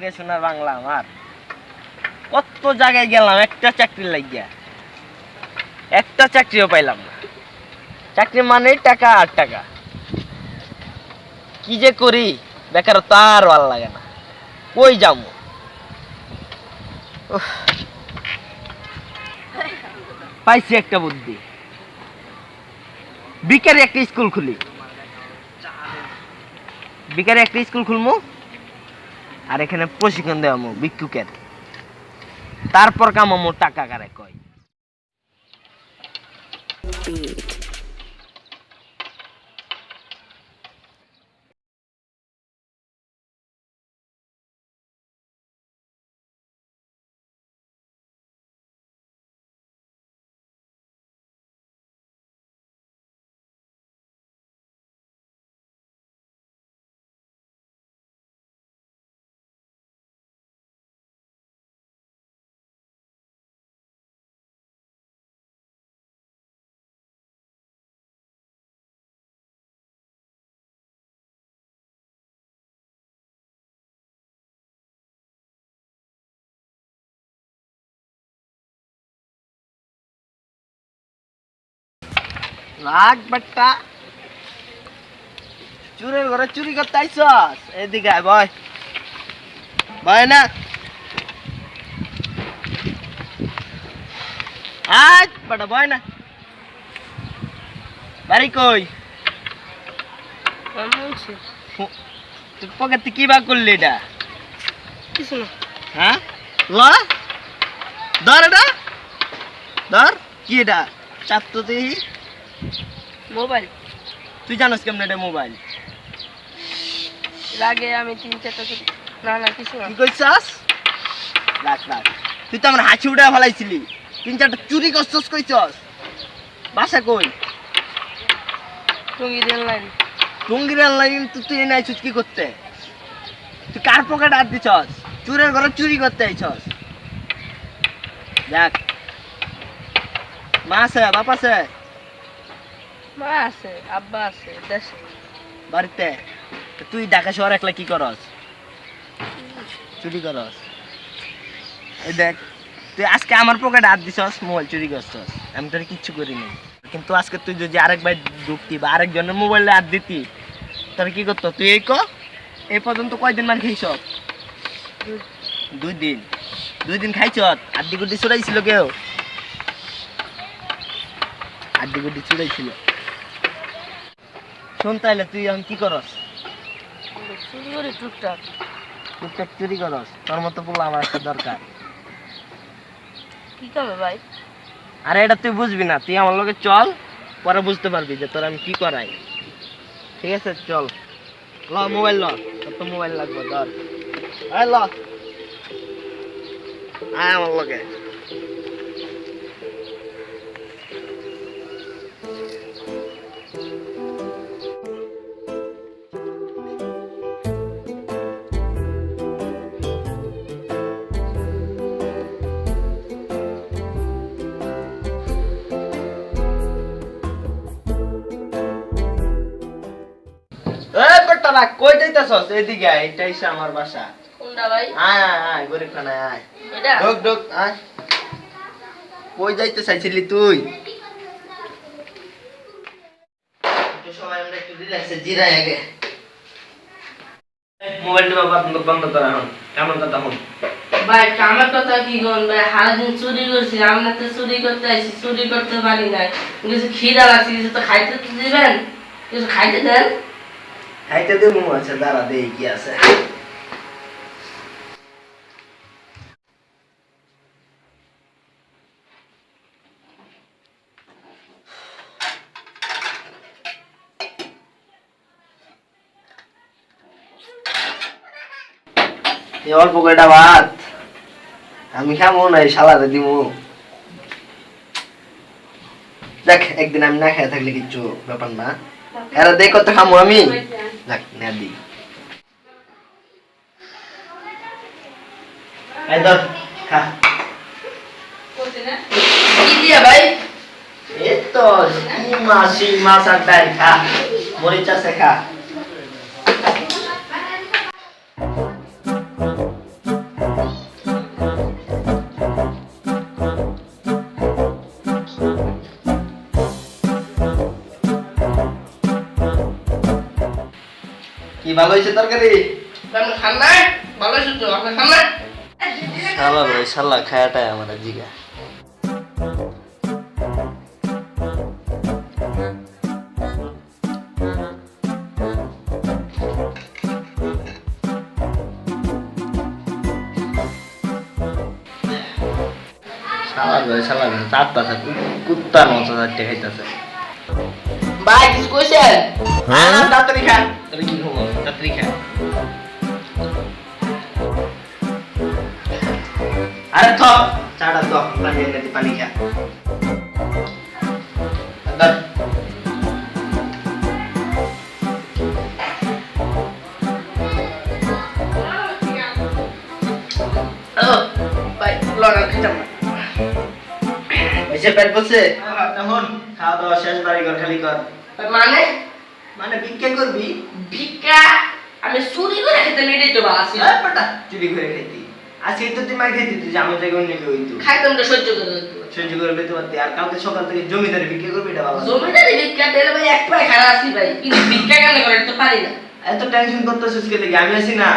রে সোনার বাংলা আমার। কত জায়গায় গেলাম, একটা চাকরি লাগিয়া। একটা চাকরিও পাইলাম না। চাকরি মানেই টাকা আর টাকা। কি যে করি বেকার তার ভালো লাগে না। কই যাব? পাইছি একটা বুদ্ধি। বিকারে একটা স্কুল খুলি। বিকারে একটা স্কুল খুলবো আর এখানে প্রশিক্ষণ দেওয়া মো ভিক্ষুকের। তারপর কামামো টাকা কারে কয়? লাগ বাট্টা চুরের ঘরে চুরি করতে আইসস এদিকে আয় বয়। বয় না। আজ বাটা বয় না। বাড়ি কই? তুই পকেট কি বা করলি এটা? কিছু না। হ্যাঁ? ল। ধর এটা। ধর কি এটা? চাপ তো মোবাইল? তুই জানোস কেমন এটা মোবাইল? আগে আমি তিন চারটা চুরি না না কিছু না। কি কইছাস? রাখ রাখ। তুই তো আমার হাঁচি উঠে ফেলাইছিলি। তিন চারটা চুরি করছস কইছস? বাসা কই? Tongi rail line. টঙ্গির লাইন তুই তুই এনে আইছিস কি করতে? তুই কার পকেট আর দিছস? চুরের ঘরে চুরি করতে আইছস? দেখ। মা আছে বাপ আছে? মা আছে আব্বা আছে দেশে। বাড়িতে? তুই ঢাকা শহর একলা কি করস? চুরি করস। এই দেখ তুই আজকে আমার পকেটে হাত দিছস মোবাইল চুরি করছস। আমি তোর কিচ্ছু করিনি কিন্তু আজকে তুই যদি আরেকবার ঢুকতি বা আরেকজনের মোবাইলে হাত দিতি তোর কি করতো? তুই এই ক এই পর্যন্ত কয়দিন মান খাইছ দুই দিন। দুই দিন। খাইছ? আড্ডি গুড্ডি চুরাইছিল কেউ? আড্ডি গুড্ডি চুরাইছিল শোন তাইলে তুই এখন কি করস? চুরি করি টুকটাক। টুকটাক চুরি করস? তোর মতো আমার একটা দরকার। কি করবে ভাই? আরে এটা তুই বুঝবি না। তুই আমার লগে চল পরে বুঝতে পারবি যে তোর আমি কি করাই। ঠিক আছে? চল। ল মোবাইল ল। তোর তো মোবাইল লাগবে ধর। আয় ল। আয় আমার লগে। বেটারা কই যাইতাছস? এদিকে আয় এটা হইছে আমার বাসা। কোনটা ভাই? আয় আয় আয় গরিব খানায় আয়। এটা ঢোক ঢোক আয়। কই যাইতে চাইছিলি তুই সবাই আমরা একটু রিল্যাক্সে জিরাই আগে। মোবাইলটা বাবা বন্ধ করা হন কেমন কথা হন ভাই আমার কথা কি কোন? ভাই সারাদিন চুরি করছি আমরা তো চুরি করতে আসি চুরি করতে পারি না কিছু খিদা লাগছে কিছু তো খাইতে দিবেন? কিছু খাইতে দেন? খাইতে দে মু দাঁড়া দেই কি আছে? অল্প কয়টা ভাত। আমি খাব না, এই দিব দেখ, একদিন আমি না খেয়ে থাকলে কিচ্ছু ব্যাপার না। এরা দেখ কত খামো আমি। যাক না দি এই ধর খা কি দিয়া ভাই এই তো শিং মাছ মাছ আর ডাল খা মরিচ খা কি ভালো হয়েছে তরকারি? আপনি খান না ভালো আছো তো আপনি খান না শালা ভাই শালা খায়াটাই আমার জিগা। শালা ভাই শালা চারটাছে কুত্তার মতো চারটে খাইতেছে। ভাই কিছু কইছেন? তাড়াতাড়ি খা খাওয়া দাওয়া শেষ বাড়ি ঘর খালি কর। মানে? মানে ভিক্ষা করবি? ভিক্ষা? আমি চুরি করে খেতে মেরে তো বেটা, চুরি করে খেতি। আজকে তো মার খেতি তুই যে আমার জায়গায় নিবি ওই তো খাইতাম তো সহ্য করে দিতে সহ্য করে পেতে পারতি। আর কালকে সকাল থেকে জমিদারি বিক্রি করবি এটা বাবা। জমিদারি ভিক্ষা দিলে ভাই এক পায়ে খারাপ আছি ভাই। কিন্তু ভিক্ষা কেন করে তো পারি না। এত টেনশন করতেছিস কে? লেগে আমি আছি না।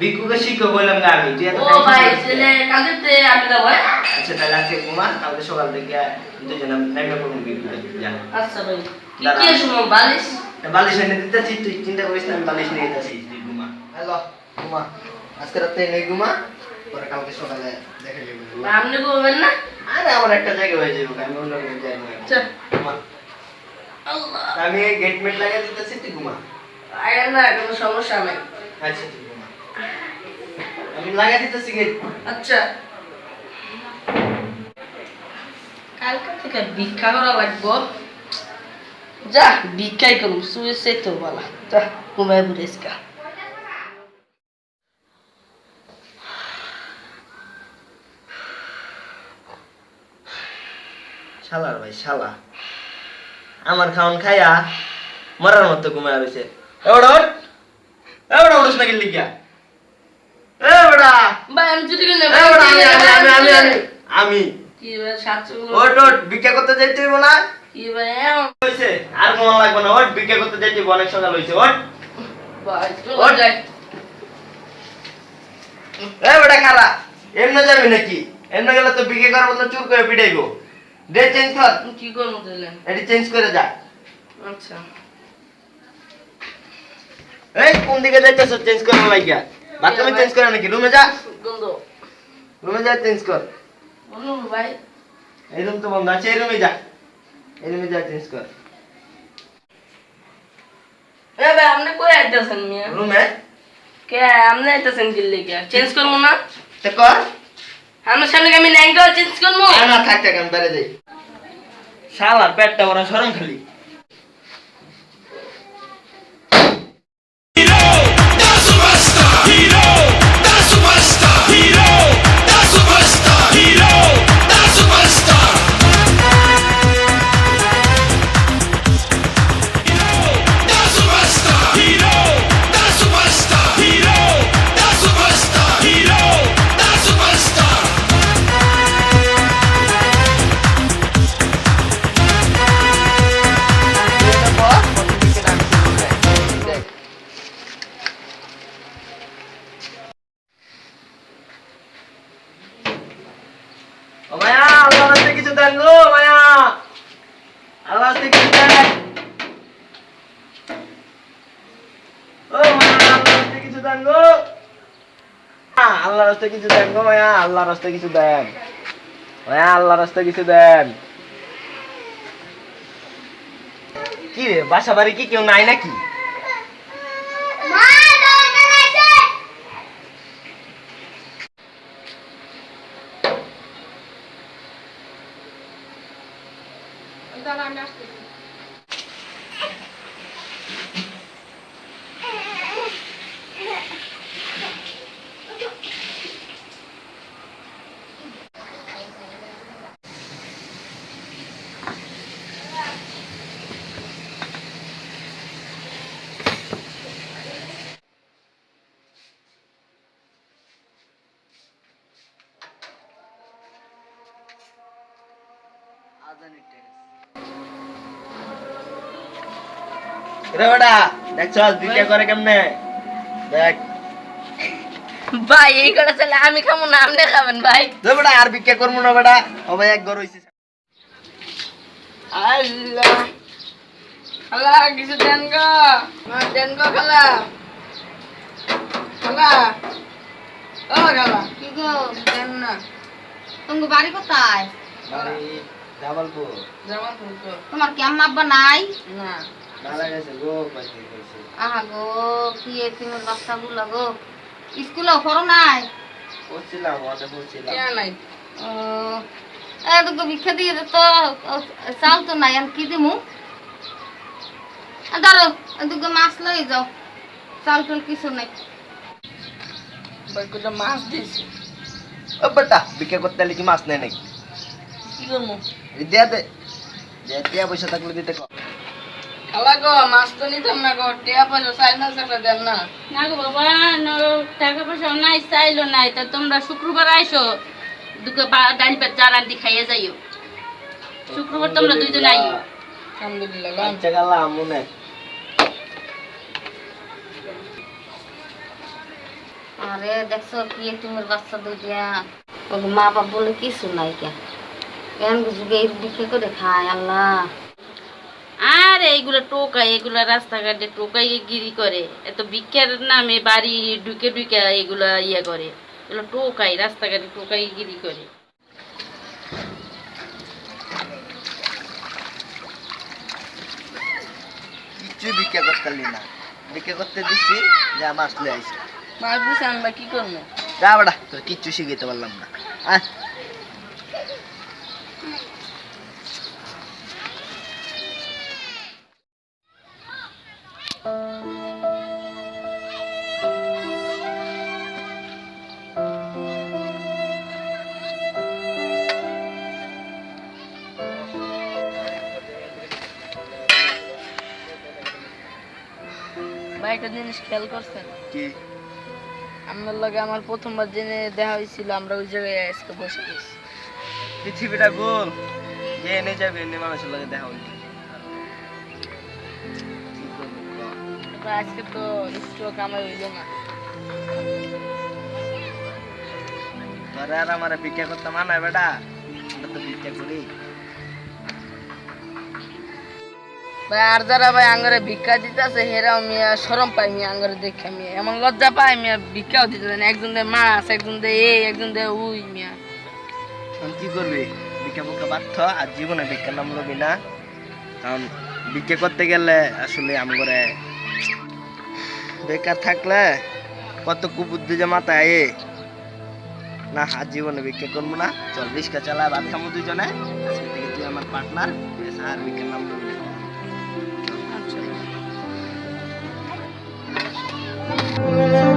ভিক্ষুকে শিখো বললাম না আমি। তুই এত ও ভাই ছেলে? কালকে আমি যাব হ্যাঁ? আচ্ছা তাহলে আজকে ঘুমা কালকে সকাল থেকে দুজনে পড়ুন বিক্রি যা। আচ্ছা ভাই। কি কি শুনো বালিশ? বালিশ এনে দিতেছি তুই চিন্তা করিস না আমি বালিশ নিয়ে যেতেছি তুই ঘুমা। হ্যালো ঘুমা। আজকে রাতে নেই ঘুমা পরে কালকে সকালে দেখা যাবে আপনি বলবেন না? আরে আমার একটা জায়গা হয়ে যাবে আমি অন্য কোনো জায়গায় আল্লাহ। আমি গেট মেট লাগিয়ে দিতেছি তুই ঘুমা। আরে না কোনো সমস্যা নাই। আচ্ছা তুই ঘুমা। আমি লাগিয়ে দিতেছি গেট আচ্ছা। কালকে থেকে ভিক্ষা করা লাগবো। যা ভিক্ষাই করুম শুয়ে সে তো বলা। যা ঘুমায় বুড়েসকা শালার ভাই শালা। আমার খাওন খাইয়া মরার মতো ঘুমায় রয়েছে এবার না গেলি গিয়া। আমি ভিক্ষা করতে যাইতে না। আর লাগবে না। ওট ভিক্ষা করতে যাইতে অনেক সকাল ওট এবড়া খারা এমনে যাবি নাকি? এমনে গেলে তো ভিক্ষা করার বদলে চুর করে পিটাইবো। ডে চেঞ্জ কর। কি করব তাহলে? এটি চেঞ্জ করে যা। আচ্ছা। এই কোন দিকে যাইতেছ? চেঞ্জ করার লাগিয়া বাথরুমে চেঞ্জ করে নাকি? রুমে যা। গন্ধ রুমে যা চেঞ্জ কর। বলুন ভাই। এই রুম তো বন্ধ আছে এই রুমে যা। এই রুমে যা চেঞ্জ কর। এ ভাই আপনি কই আইতেছেন মিয়া? রুমে কে আপনি আইতেছেন দিল্লি কে চেঞ্জ করব না? তে কর। আমার সামনে আমি ল্যাংটা চেঞ্জ করব? না থাক থাক আমি বেড়ে যাই। শালার পেটটা ওরা সরম খালি। আল্লাহর রাস্তায় কিছু দেন গো ভাইয়া, আল্লাহর রাস্তায় কিছু দেন। ভাইয়া, আল্লাহর রাস্তায় কিছু দেন। কি রে, বাসা বাড়ি কি কেউ নাই নাকি? রে বেটা দেখছস ভিক্ষা করে কেমনে? দেখ। ভাই এই করে চলে আমি খাব না আপনি খাবেন ভাই। রে বেটা আর ভিক্ষা করব না বেটা। ও ভাই এক ঘর হইছে। আল্লাহ। খালা কিছু দেন গো। দেন গো খালা। খালা। ও খালা। কি গো? দেন না। তোমার বাড়ি কোথায়? বাড়ি জামালপুর। জামা তোমার কি আম্মা আব্বা নাই? না। আহা গো কি তোমার বাচ্চা গুলো গো। স্কুলেও পড়ো নাই? কে ও এ তো ভিক্ষা দিয়ে দে তো চাল তো নাই আমি কি দিমু? ধরো দুটো মাছ লই যাও। চাল টাল কিছু নাই। ভাই মাছ দিছি ও বেটা ভিক্ষা করতে কি মাছ নেই নাকি? কি করব দে। যে টিয়া পয়সা থাকলে দিতে কর খালা গো মাছ তো নিতাম না গো টিয়া পয়সা চাই না সেটা দেন না। না গো বাবা না টাকা পয়সা নাই চাইলো নাই তা তোমরা শুক্রবার আইসো দুটো বা- ডাল চার আন্টি খাইয়ে যাইও। শুক্রবার তোমরা দুইজন আইও। আলহামদুলিল্লাহ আচ্ছা গালা আরে দেখছ কি তোমার বাচ্চা দুইটা। ওর মা বাপ বলে কিছু নাই কে। কেন যুগে করে খায় আল্লাহ। আর এইগুলো টোকাই এগুলা রাস্তাঘাটে টোকাই গিরি করে। এত ভিক্ষার নামে বাড়ি ঢুকে ঢুকে এগুলা ইয়ে করে। এগুলো টোকাই রাস্তাঘাটে টোকাই গিরি করে। কিচ্ছু ভিক্ষা করতে না। ভিক্ষা করতে দিচ্ছি যে মাছ লয়ে আইসি মাছ দিছি আমরা কি করব যা তোর কিচ্ছু শিখাইতে পারলাম না। আয়। একটা জিনিস খেয়াল করছেন? কি? আপনার লগে আমার প্রথমবার জেনে দেখা হয়েছিল আমরা ওই জায়গায় আজকে বসে গেছি। পৃথিবীটা গোল। যে এনে যাবে এনে মানুষের লগে দেখা হইল। আজকে তো স্ট্রোক আমার হইল না। তোরা আর আমার ভিক্ষা করতে মানায় বেটা? আমরা তো ভিক্ষা করি। ভাই, আর যারা ভাই আঙ্গরে ভিক্ষা দিতেছে, হেরাও মিয়া সরম পাই মিয়া আঙ্গরে দেখে মিয়া। এমন লজ্জা পায় মিয়া, ভিক্ষাও দিতে না। একজন দেয় মাছ একজন দে এই, একজন দে উই মিয়া। এখন কি করবি? ভিক্ষা বুকা বাধ্য আর জীবনে ভিক্ষার নাম লবি না। কারণ ভিক্ষা করতে গেলে আসলে আমগরে বেকার থাকলে কত কুবুদ্ধি যে মাথায়, এ। না, আর জীবনে ভিক্ষা করব না। চল, রিক্সা চালা ভাত খামো দুজনে। আজকে থেকে তুই আমার পার্টনার আর ভিক্ষার নাম লবি না আচ্ছা